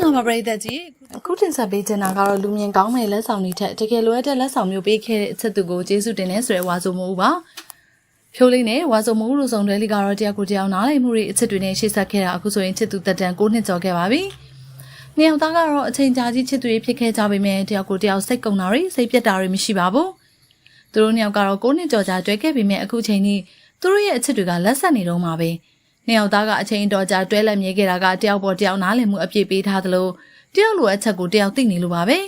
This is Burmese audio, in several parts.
္ဂလာပါပရိသတ်ကြီးအခုတင်ဆက်ပေးချင်တာကတော့လူမြင်ကောင်းမဲ့လက်ဆောင်တွေထက်တကယ်လိုအပ်တဲ့လက်ဆောင်မျိုးပေးခဲ့တဲ့အချက်သူကိုကျေးဇူးတင်နေဆိုတဲ့ဝါဆိုမှုပါဖြိုးလေးနဲ့ဝါဆိုမှုလို့ဆောင်တွဲလေးကတော့တရားကိုတရားနားလည်မှုတွေအချက်တွေနဲ့ရှေ့ဆက်ခဲ့တာအခုဆိုရင်ချစ်သူတက်တန်9နှစ်ကျော်ခဲ့ပါပြီနှစ်ယောက်သားကတော့အချိန်ကြာကြီးချစ်သူတွေဖြစ်ခဲ့ကြပေမဲ့တရားကိုတရားစိတ်ကုံတာတွေစိတ်ပြတ်တာတွေမရှိပါဘူးသူတို့နှစ်ယောက်ကတော့9နှစ်ကျော်ကြာတွေ့ခဲ့ပေမဲ့အခုချိန်ကြီးသူတို့ရဲ့အချက်တွေကလက်ဆက်နေတော့မှာပဲ နှစ်ယောက်သားကအချိန်တော်ကြာတွဲလက်မြဲခဲ့တာကတယောက်ပေါ်တယောက်နားလည်မှုအပြည့်ပေးထားသလိုတယောက်လိုအချက်ကိုတယောက်သိနေလို့ပါပဲ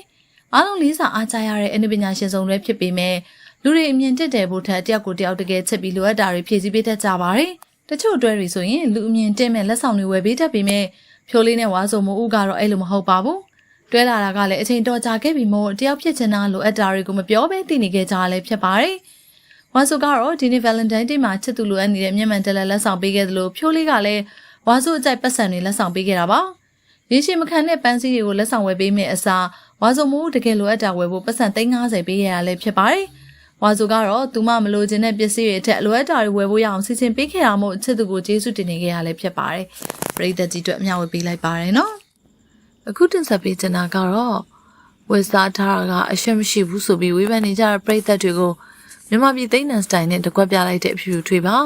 အားလုံးလေးစားအားကြရတဲ့အနုပညာရှင်ဆုံးတွေဖြစ်ပေမဲ့လူတွေအမြင်တက်တယ်ဖို့ထက်တယောက်ကိုတယောက်တကယ်ချက်ပြီးလိုအပ်တာတွေဖြည့်ဆည်းပေးတတ်ကြပါတယ်တချို့အတွဲတွေဆိုရင်လူအမြင်တက်မဲ့လက်ဆောင်တွေဝယ်ပေးတတ်ပေမဲ့ဖြိုးလေးနဲ့ဝါဆိုမိုးဦးကတော့အဲ့လိုမဟုတ်ပါဘူးတွဲလာတာကလည်းအချိန်တော်ကြာခဲ့ပြီမို့တယောက်ဖြစ်ချင်တာလိုအပ်တာတွေကိုမပြောဘဲသိနေခဲ့ကြရလဲဖြစ်ပါတယ် ဝါဆိုကတော့ဒီနေ့ Valentine Day မှာချစ်သူလိုအပ်နေတဲ့မျက်မှန်တက်လက်လက်ဆောင်ပေးခဲ့သလိုဖြိုးလေးကလည်းဝါဆိုအကြိုက်ပတ်စံတွေလက်ဆောင်ပေးခဲ့တာပါရေရှည်မခံတဲ့ပန်းစည်းတွေကိုလက်ဆောင်ဝယ်ပေးမယ့်အစားဝါဆိုမိုးတကယ်လိုအပ်တာဝယ်ဖို့ပတ်စံ350ပေးရရလဲဖြစ်ပါတယ်ဝါဆိုကတော့သူမမလိုချင်တဲ့ပစ္စည်းတွေအထက်လိုအပ်တာတွေဝယ်ဖို့ရအောင်စီစဉ်ပေးခဲ့တာမို့ချစ်သူကိုကျေးဇူးတင်နေခဲ့ရလဲဖြစ်ပါတယ်ပရိသတ်ကြီးတို့အမျှဝေပေးလိုက်ပါတယ်နော်အခုတင်ဆက်ပေးချင်တာကတော့ဝက်စားထားတာကအရှက်မရှိဘူးဆိုပြီးဝေဖန်နေကြတဲ့ပရိသတ်တွေကို မြန်မာပြည်သိန်းနန်စတိုင်နဲ့တကွက်ပြလိုက်တဲ့အဖြူဖြူထွေးပါ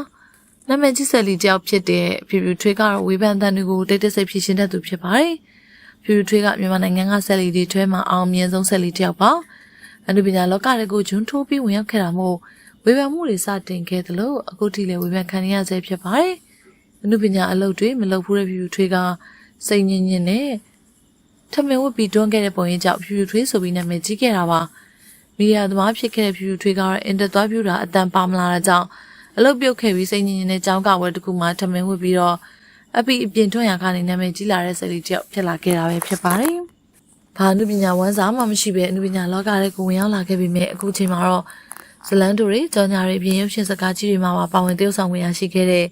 နာမည်ကြီးဆက်လီတယောက်ဖြစ်တဲ့အဖြူဖြူထွေးကတော့ဝေဖန်တန်တွေကိုတိတ်တိတ်ဆိတ်ဖြည့်ရှင်တတ်သူဖြစ်ပါတယ်ဖြူဖြူထွေးကမြန်မာနိုင်ငံကဆက်လီတွေထွဲမှာအောင်မြင်ဆုံးဆက်လီတယောက်ပါအနုပညာလောကတွေကိုဂျွန်းထိုးပြီးဝင်ရောက်ခဲ့တာမို့ဝေဖန်မှုတွေစတင်ခဲ့သလိုအခုထိလည်းဝေဖန်ခံရဆဲဖြစ်ပါတယ်အနုပညာအလုပ်တွေမလုပ်ဘူးတဲ့ဖြူဖြူထွေးကစိတ်ညစ်ညစ်နဲ့ထမင်းဝတ်ပြီးတွန်းခဲ့တဲ့ပုံရိပ်ကြောင့်ဖြူဖြူထွေးဆိုပြီးနာမည်ကြီးခဲ့တာပါ မီဒီယာသမားဖြစ်ခဲ့တဲ့ဖြူဖြူထွေးကတော့အင်တာသွားပြူတာအတန်ပါမလာတဲ့ကြောင့်အလုပ်ပြုတ်ခဲ့ပြီးစိတ်ညစ်ညစ်နဲ့ကြောင်းကဝဲတစ်ခုမှထမင်းဝတ်ပြီးတော့အပီအပြင်ထွန်းရကနေနာမည်ကြီးလာတဲ့ဆယ်လီတယောက်ဖြစ်လာခဲ့တာပဲဖြစ်ပါတယ်။ဘာအနုပညာဝန်စားမှမရှိပဲအနုပညာလောကထဲကိုဝင်ရောက်လာခဲ့ပြီးမြဲအခုချိန်မှာတော့ဇလန်တိုတွေကြော်ညာတွေပြင်ရုပ်ရှင်စကားကြီးတွေမှာပါဝင်သရုပ်ဆောင်ဝင်ရရှိခဲ့တဲ့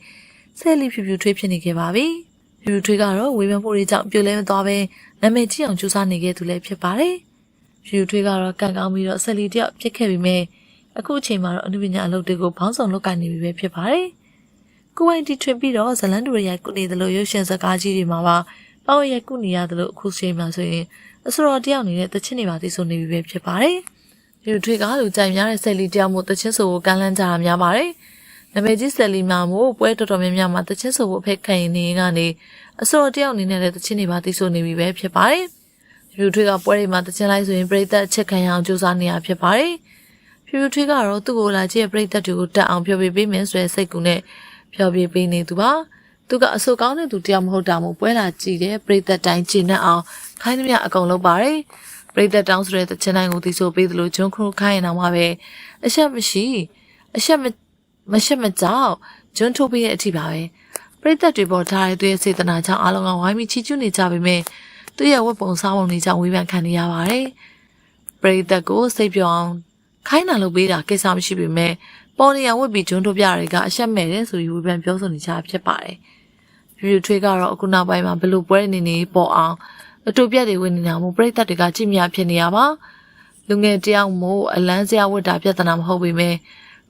ဆယ်လီဖြူဖြူထွေးဖြစ်နေခဲ့ပါပြီ။ဖြူဖြူထွေးကတော့ဝေဖန်မှုတွေကြောင့်ပြိုလဲမသွားပဲနာမည်ကြီးအောင်ကြိုးစားနေခဲ့သူလည်းဖြစ်ပါတယ်။ ဖြူဖြူထွေးကတော့ကန့်ကောင်းပြီးတော့ဆယ်လီတယောက်ဖြစ်ခဲ့ပြီးမြဲအခုအချိန်မှာတော့အနုပညာအလုပ်တွေကိုဘောင်းဆောင်လုပ်ကိုင်နေပြီပဲဖြစ်ပါတယ်။ကိုဝိုင်တီထွင်ပြီးတော့ဇလန်တူရိုက်ကုနေသလိုရုပ်ရှင်စကားကြီးတွေမှာပါပေါ့ရိုက်ကုနေရသလိုအခုချိန်မှာဆိုရင်အစတော်တယောက်နေတဲ့တချင်းတွေပါသိဆိုနေပြီပဲဖြစ်ပါတယ်။ဒီထွေကလူကြိုင်များတဲ့ဆယ်လီတယောက်မို့တချင်းဆိုကိုကမ်းလှမ်းကြတာများပါတယ်။နာမည်ကြီးဆယ်လီမှာမို့ပွဲတော်တော်များများမှာတချင်းဆိုဖို့ဖိတ်ခံရင်နေကနေအစတော်တယောက်အနေနဲ့လည်းတချင်းတွေပါသိဆိုနေပြီပဲဖြစ်ပါတယ်။ ဒီထွေကပွဲတွေမှာတချင်းလိုက်ဆိုရင်ပြိသက်အချက်ခံရအောင်ကြိုးစားနေရဖြစ်ပါတယ်။ဖြူဖြူထွေးကတော့သူ့ကိုလာကြည့်ပြိသက်တွေကိုတက်အောင်ပြောပြပေးမယ်ဆိုတဲ့စိတ်ကူနဲ့ပြောပြပေးနေသူပါသူကအဆိုကောင်းတဲ့သူတယောက်မဟုတ်တာမို့ပွဲလာကြည့်တယ်ပြိသက်တိုင်းကျင့်နဲ့အောင်ခိုင်းသမျှအကုန်လုပ်ပါတယ်ပြိသက်တောင်းဆိုတဲ့တချင်တိုင်းကိုသိဆိုပေးသလိုဂျွန်းခရုခိုင်းရင်တော့မှပဲအရှက်မရှိအရှက်မမရှက်မကြောက်ဂျွန်းထုတ်ပေးတဲ့အထိပါပဲပြိသက်တွေပေါ်ထားတဲ့သူရဲ့စေတနာကြောင့်အားလုံးကဝိုင်းပြီးချီးကျူးနေကြပေမဲ့ သူရဲ့ဝတ်ပုံစားပုံတွေကြောင့်ဝေဖန်ခံနေရပါတယ်ပရိသတ်ကိုစိတ်ပြောင်းခိုင်းတာလုပ်ပေးတာကိစ္စမရှိပေမဲ့ပေါ်နေရဝတ်ပြီးဂျွန်းတို့ပြတွေကအရှက်မဲ့တယ်ဆိုပြီးဝေဖန်ပြောဆိုနေကြဖြစ်ပါတယ်။ဗီဒီယိုထွေးကတော့အခုနောက်ပိုင်းမှာဘလို့ပွဲနေနေပေါ်အောင်အတူပြက်တွေဝင်နေတာမို့ပြိသက်တွေကကြည့်မြဖြစ်နေရပါ။လူငယ်တယောက်မို့အလန်းစရာဝတ်တာပြဿနာမဟုတ်ပေမဲ့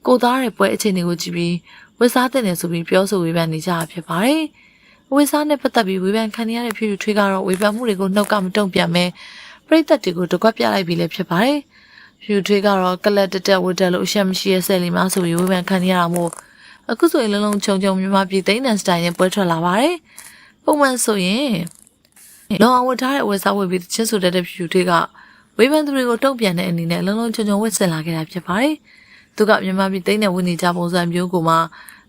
ကိုသားရဲ့ပွဲအခြေအနေကိုကြည့်ပြီးဝတ်စားတဲ့နေဆိုပြီးပြောဆိုဝေဖန်နေကြဖြစ်ပါတယ်။ ဝေစားနဲ့ပတ်သက်ပြီးဝေဖန်ခံရတဲ့ဗီဒီယိုထွေးကတော့ဝေဖန်မှုတွေကိုနှုတ်ကမတုံ့ပြန်မဲပြိသက်တွေကိုတကွက်ပြလိုက်ပြီးလည်းဖြစ်ပါတယ်။ဖြူထွေးကတော့ကလတ်တက်တက်ဝတ်တက်လို့အရှက်မရှိရဲ့ဆယ်လီမဆိုပြီးဝေဖန်ခံရတာမို့အခုဆိုရင်လုံးလုံးခြုံခြုံမြန်မာပြည်သိန်းတန်စတိုင်နဲ့ပွဲထွက်လာပါတယ်။ပုံမှန်ဆိုရင်လောအောင်ဝတ်ထားတဲ့ဝယ်စားဝယ်ပြီးချစ်ဆိုတတ်တဲ့ဖြူထွေးကဝေဖန်သူတွေကိုတုံ့ပြန်တဲ့အနေနဲ့လုံးလုံးခြုံခြုံဝတ်ဆင်လာခဲ့တာဖြစ်ပါတယ်။သူကမြန်မာပြည်သိန်းနဲ့ဝင်နေကြပုံစံမျိုးကိုမှ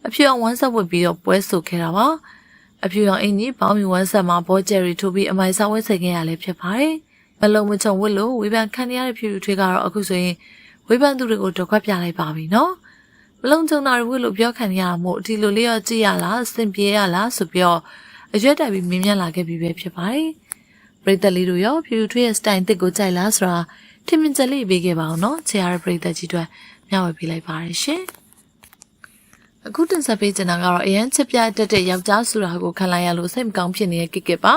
အဖြူအောင်ဝမ်းဆက်ဝတ်ပြီးတော့ပွဲဆိုခဲ့တာပါ။ အဖြူအောင်အင်ကြီးပေါင်းမီဝမ်းဆက်မှာဘောဂျယ်ရီထိုးပြီးအမိုင်စားဝဲဆင်ခဲ့ရလဲဖြစ်ပါတယ်။မလုံးမချုံဝစ်လို့ဝေဖန်ခံရတဲ့ဖြူဖြူထွေးကတော့အခုဆိုရင်ဝေဖန်သူတွေကိုတော့ခွက်ပြလိုက်ပါပြီနော်မလုံးချုံတာတွေဝစ်လို့ပြောခံရမှုဒီလိုလေးရောကြည့်ရလားစင်ပြေရလားဆိုပြီးတော့အရွက်တက်ပြီးမြင်မြတ်လာခဲ့ပြီပဲဖြစ်ပါတယ်ပရိသတ်လေးတို့ရောဖြူဖြူထွေးရဲ့စတိုင်တစ်ကိုကြိုက်လားဆိုတာထင်မြင်ချက်လေးပေးခဲ့ပါအောင်နော်ချေရတဲ့ပရိသတ်ကြီးတွေမျှဝေပေးလိုက်ပါရရှင် အခုတင်ဆက်ပေးချင်တာကတော့အရန်ချစ်ပြတတ်တဲ့ယောက်ျားဆိုတာကိုခံလိုက်ရလို့စိတ်မကောင်းဖြစ်နေတဲ့ကိကစ်ပါ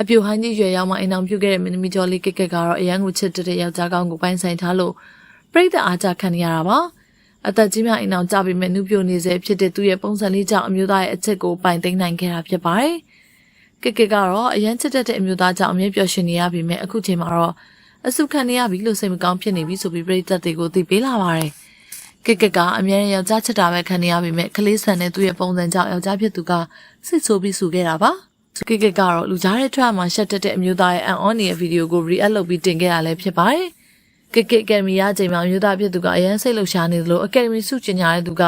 အပြူဟိုင်းကြီးရွယ်ရောက်မှအိမ်အောင်ပြုတ်ခဲ့တဲ့မင်းသမီးကျော်လေးကက်ကက်ကတော့အရန်ကိုချစ်တဲ့ယောက်ျားကောင်းကိုပိုင်ဆိုင်ထားလို့ပြိတ္တအားကြခံရတာပါအသက်ကြီးမြအိမ်အောင်ကြပြီးမဲ့နုပြိုနေစေဖြစ်တဲ့သူ့ရဲ့ပုံစံလေးကြောင့်အမျိုးသားရဲ့အချက်ကိုပိုင်သိမ်းနိုင်ခဲ့တာဖြစ်ပါတယ်ကစ်ကစ်ကတော့အရန်ချစ်တတ်တဲ့အမျိုးသားကြောင့်အမြဲပျော်ရွှင်နေရပြီမဲ့အခုချိန်မှာတော့အဆုခံနေရပြီလို့စိတ်မကောင်းဖြစ်နေပြီဆိုပြီးပြည်သက်တွေကိုသိပေးလာပါတယ် ကစ်ကစ်ကအမြဲယောက်ျားချစ်တာပဲခံနေရပြီမဲ့ကလေးဆန်တဲ့သူ့ရဲ့ပုံစံကြောင့်ယောက်ျားဖြစ်သူကစစ်ဆိုးပြီးဆူခဲ့တာပါကစ်ကစ်ကတော့လူကြားတဲ့ထွက်မှာရှက်တက်တဲ့အမျိုးသားရဲ့အန်အော်နီရဲ့ဗီဒီယိုကို react လုပ်ပြီးတင်ခဲ့တာလည်းဖြစ်ပါတယ်ကစ်ကစ်အကယ်ဒမီရချိန်မှာအမျိုးသားဖြစ်သူကအရန်စိတ်လှုပ်ရှားနေသလိုအကယ်ဒမီစုကျင်ညာတဲ့သူက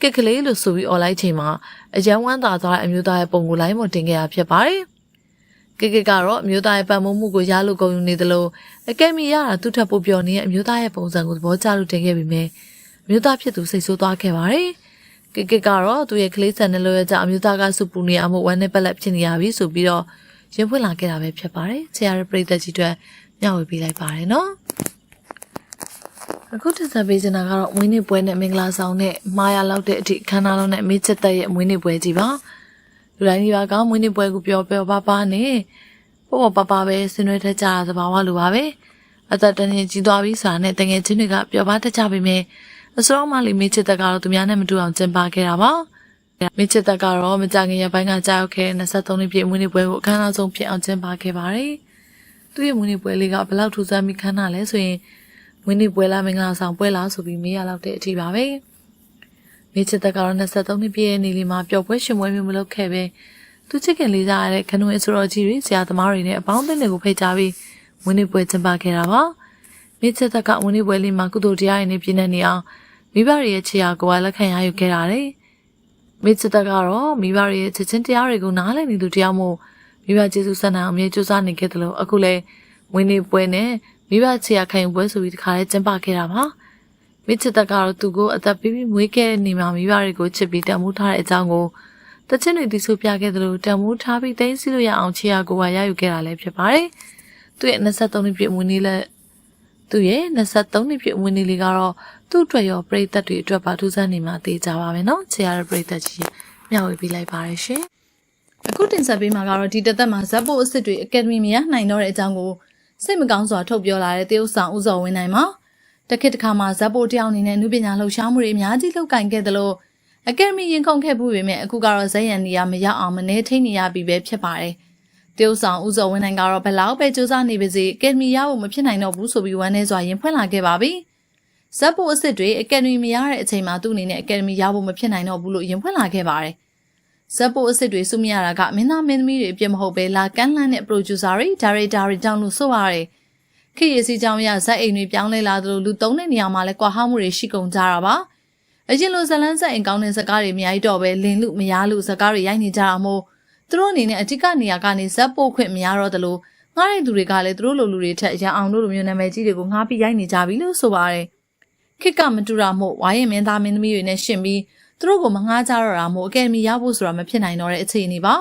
ကစ်ကလေးလို့ဆိုပြီး online ချိန်မှာအရန်ဝမ်းသာသွားတဲ့အမျိုးသားရဲ့ပုံကို line ပေါ်တင်ခဲ့တာဖြစ်ပါတယ်ကစ်ကစ်ကတော့အမျိုးသားရဲ့ပတ်မိုးမှုကိုရလို့ဂုဏ်ယူနေသလိုအကယ်ဒမီရတာသူ့ထက်ပိုပြောနေတဲ့အမျိုးသားရဲ့ပုံစံကိုသဘောကျလို့တင်ခဲ့ပြီးမြဲအ မျိုးသားဖြစ်သူစိတ်ဆိုးသွားခဲ့ပါတယ်ကစ်ကစ်ကတော့သူ့ရဲ့ကလေးဆန်တဲ့လိုရကြအမျိုးသားကစုပူနေအောင်ဝမ်းနဲ့ပက်လက်ဖြစ်နေရပြီဆိုပြီးတော့ရင်ဖွင့်လာခဲ့တာပဲဖြစ်ပါတယ်ဆရာရဲ့ပရိသတ်ကြီးတွေမျှဝေပေးလိုက်ပါတယ်နော်အခုတင်ဆက်ပေးချင်တာကတော့မွေးနေ့ပွဲနဲ့မင်္ဂလာဆောင်နဲ့မာယာလောက်တဲ့အထိခန်းနာလုံးနဲ့မိချစ်သက်ရဲ့မွေးနေ့ပွဲကြီးပါလူတိုင်းဒီပါကမွေးနေ့ပွဲကိုပျော်ပျော်ပါပါနဲ့ပေါ့ပေါ့ပါပါပဲဆင်နွှဲထကြတာသဘာဝလိုပါပဲအသက်တန်းရင်ကြီးသွားပြီဆိုတာနဲ့တငယ်ချင်းတွေကပျော်ပါတတ်ကြပေမဲ့ အစောမှလေးမိချစ်သက်ကတော့သူများနဲ့မတူအောင်ကျင်းပခဲ့တာပါမိချစ်သက်ကတော့မကြခင်ရပိုင်းကကြာရောက်ခဲ့23နှစ်ပြည့်မွေးနေ့ပွဲကိုအခမ်းအနားဆုံးဖြစ်အောင်ကျင်းပခဲ့ပါတယ်သူ့ရဲ့မွေးနေ့ပွဲလေးကဘယ်လောက်ထူးဆန်းပြီးခမ်းနားလဲဆိုရင်မွေးနေ့ပွဲလားမင်္ဂလာဆောင်ပွဲလားဆိုပြီးမေးရတော့တဲ့အထိပါပဲမိချစ်သက်ကတော့23နှစ်ပြည့်ရဲ့နေ့လေးမှာပျော်ပွဲရှင်ပွဲမျိုးမလုပ်ခဲ့ပဲသူချစ်ခင်လေးစားရတဲ့ခနွေအစိုးရကြီးတွေဆရာသမားတွေနဲ့အပေါင်းအသင်းတွေကိုဖိတ်ကြားပြီးမွေးနေ့ပွဲကျင်းပခဲ့တာပါမိချစ်သက်ကမွေးနေ့ပွဲလေးမှာကုသိုလ်တရားရည်နဲ့ပြည့်နေနေအောင် မိဘတွေရဲ့ချစ်ရာကိုယ်ကလက်ခံရယူခဲ့ရတယ်မိချစ်သက်ကတော့မိဘတွေရဲ့ချစ်ချင်းတရားတွေကိုနားလည်နေသူတယောက်မို့မိဘကျေးဇူးဆက်နာအောင်မြေကြိုးစားနေခဲ့တယ်လို့အခုလဲမွေးနေ့ပွဲနဲ့မိဘချစ်ရာခံယူပွဲဆိုပြီးတခါလဲကျင်းပခဲ့တာပါမိချစ်သက်ကတော့သူကိုအသက်ပြပြမွေးခဲ့တဲ့နေမှာမိဘတွေကိုချစ်ပြီးတန်ဖိုးထားတဲ့အကြောင်းကိုတချင်းတွေတီးဆိုပြခဲ့တယ်လို့တန်မိုးထားပြီးတိုင်းစီလို့ရအောင်ချေရကိုကရယူခဲ့တာလည်းဖြစ်ပါတယ်။သူ့ရဲ့23နှစ်ပြည့်ဝင်းနေလက်သူ့ရဲ့23နှစ်ပြည့်ဝင်းနေလေးကတော့ သူ့အတွက်ရောပရိသတ်တွေအတွက်ပါထူးဆန်းနေမှာသိကြပါမယ်နော်။ချေရတဲ့ပရိသတ်ကြီးမျှဝေပေးလိုက်ပါရရှင်။အခုတင်ဆက်ပေးမှာကတော့ဒီတသက်မှာဇက်ဖို့အစ်စ်တွေအကယ်ဒမီမရနိုင်တော့တဲ့အကြောင်းကိုစိတ်မကောင်းစွာထုတ်ပြောလာတဲ့တရုတ်ဆောင်ဦးစော်ဝင်းနိုင်မှာတခစ်တခါမှာဇက်ဖို့တယောက်အနေနဲ့အမှုပညာလှူရှားမှုတွေအများကြီးလုပ်ကင်ခဲ့တယ်လို့အကယ်ဒမီရင်ခုန်ခဲ့မှုပေမဲ့အခုကတော့ဇက်ရန်နေရမရောက်အောင်မနေထိန်နေရပြီပဲဖြစ်ပါတယ်။တရုတ်ဆောင်ဦးစော်ဝင်းနိုင်ကတော့ဘလောက်ပဲစူးစမ်းနေပါစေအကယ်ဒမီရဖို့မဖြစ်နိုင်တော့ဘူးဆိုပြီးဝမ်းနေစွာရင်ဖွင့်လာခဲ့ပါပြီ။ ဇက်ဖို့အစ်စ်တွေအကယ်ဒမီမရတဲ့အချိန်မှာသူ့အနေနဲ့အကယ်ဒမီရဖို့မဖြစ်နိုင်တော့ဘူးလို့ရင်ဖွင့်လာခဲ့ပါတယ်။ဇက်ဖို့အစ်စ်တွေစုမရတာကမင်းသားမင်းသမီးတွေအပြစ်မဟုတ်ပဲလာကန်းလန်းတဲ့ producer တွေ director တွေကြောင့်လို့ဆိုပါတယ်။ခေတ်ရည်စီကြောင့်ရဇက်အိမ်တွေပြောင်းလဲလာသလိုလူသုံးတဲ့နေရာမှာလည်းကွာဟမှုတွေရှိကုန်ကြတာပါ။အရင်လိုဇလန်းဆက်အိမ်ကောင်းတဲ့ဇကားတွေအများကြီးတော့ပဲလင်းလူမရားလူဇကားတွေရိုက်နေကြတာမို့သူတို့အနေနဲ့အဓိကနေရာကနေဇက်ပို့ခွင့်မရတော့သလိုငားတဲ့သူတွေကလည်းသူတို့လိုလူတွေထက်ရအောင်တို့လိုမျိုးနာမည်ကြီးတွေကိုငားပြီးရိုက်နေကြပြီလို့ဆိုပါတယ် ခစ်ကမတူတာမို့ဝိုင်းရင်မင်းသားမင်းသမီးတွေနဲ့ရှင်ပြီးသူတို့ကိုမငားကြတော့တာမို့အကယ်ဒမီရဖို့ဆိုတာမဖြစ်နိုင်တော့တဲ့အခြေအနေပါ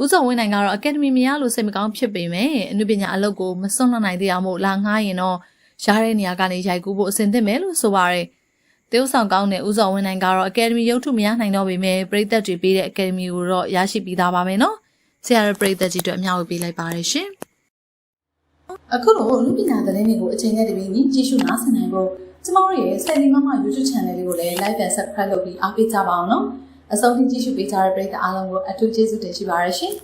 ဦးစောဝင်းနိုင်ကတော့အကယ်ဒမီမရလို့စိတ်မကောင်းဖြစ်ပေမဲ့အနုပညာအလုပ်ကိုမစွန့်လွတ်နိုင်သေးအောင်မို့လာငားရင်တော့ရားတဲ့နေရာကနေရိုက်ကူးဖို့အဆင်သင့်မယ်လို့ဆိုပါတယ်။တရုတ်ဆောင်ကောင်းတဲ့ဦးစော်ဝင်းနိုင်ကတော့အကယ်ဒမီရုပ်ထုမရနိုင်တော့ပေမဲ့ပရိသတ်တွေပေးတဲ့အကယ်ဒမီကိုတော့ရရှိပြီးသားပါမယ်နော်ဆရာရပရိသတ်ကြီးတို့အများကြီးပေးလိုက်ပါရရှင်အခုလိုလူပညာသတင်းတွေကိုအချိန်နဲ့တပြေးညီကြည့်ရှုနားဆင်နိုင်ဖို့ ကျမတို့ရဲ့စက်လီမမ YouTube Channel လေးကိုလည်း Like and Subscribe လုပ်ပြီးအားပေးကြပါအောင်နော်အဆုံးထိကြည့်ရှုပေးကြတဲ့ပရိသတ်အားလုံးကိုအထူးကျေးဇူးတင်ရှိပါရရှင်